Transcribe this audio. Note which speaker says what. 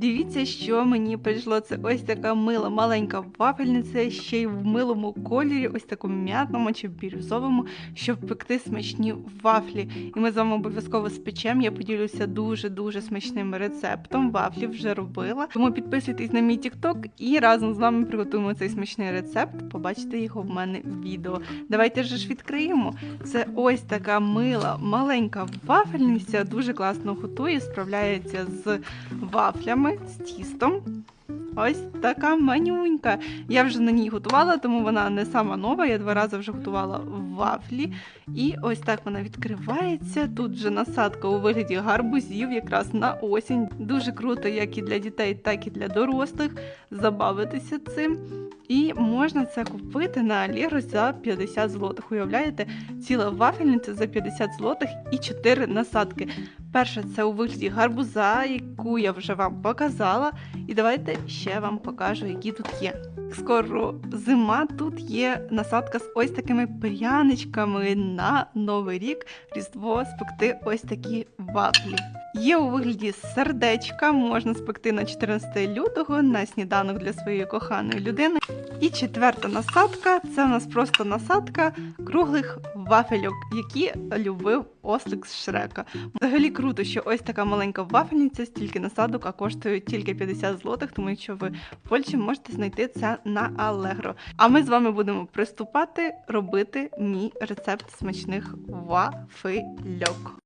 Speaker 1: Дивіться, що мені прийшло. Це ось така мила маленька вафельниця, ще й в милому кольорі, ось такому м'ятному чи бірюзовому, щоб пекти смачні вафлі. І ми з вами обов'язково спечемо. Я поділюся дуже-дуже смачним рецептом. Вафлі вже робила. Тому підписуйтесь на мій TikTok і разом з вами приготуємо цей смачний рецепт. Побачите його в мене в відео. Давайте ж відкриємо. Це ось така мила маленька вафельниця, дуже класно готує, справляється з вафлями, з тістом. Ось така манюнька. Я вже на ній готувала, тому вона не сама нова. Я два рази вже готувала вафлі. І ось так вона відкривається. Тут вже насадка у вигляді гарбузів, якраз на осінь. Дуже круто, як і для дітей, так і для дорослих. Забавитися цим. І можна це купити на Allegro за 50 злотих. Уявляєте, ціла вафельниця за 50 злотих і 4 насадки. Перша це у вигляді гарбуза, яку я вже вам показала. І давайте ще вам покажу, які тут є. Скоро зима, тут є насадка з ось такими пряничками на Новий рік, Різдво спекти ось такі вафлі. Є у вигляді сердечка, можна спекти на 14 лютого на сніданок для своєї коханої людини. І четверта насадка це у нас просто насадка круглих вафельок, які любив ослик з Шрека. Взагалі круто, що ось така маленька вафельниця, стільки насадок, а коштує тільки 50 злотих, тому якщо ви в Польщі можете знайти це на Allegro. А ми з вами будемо приступати робити мій рецепт смачних вафельок.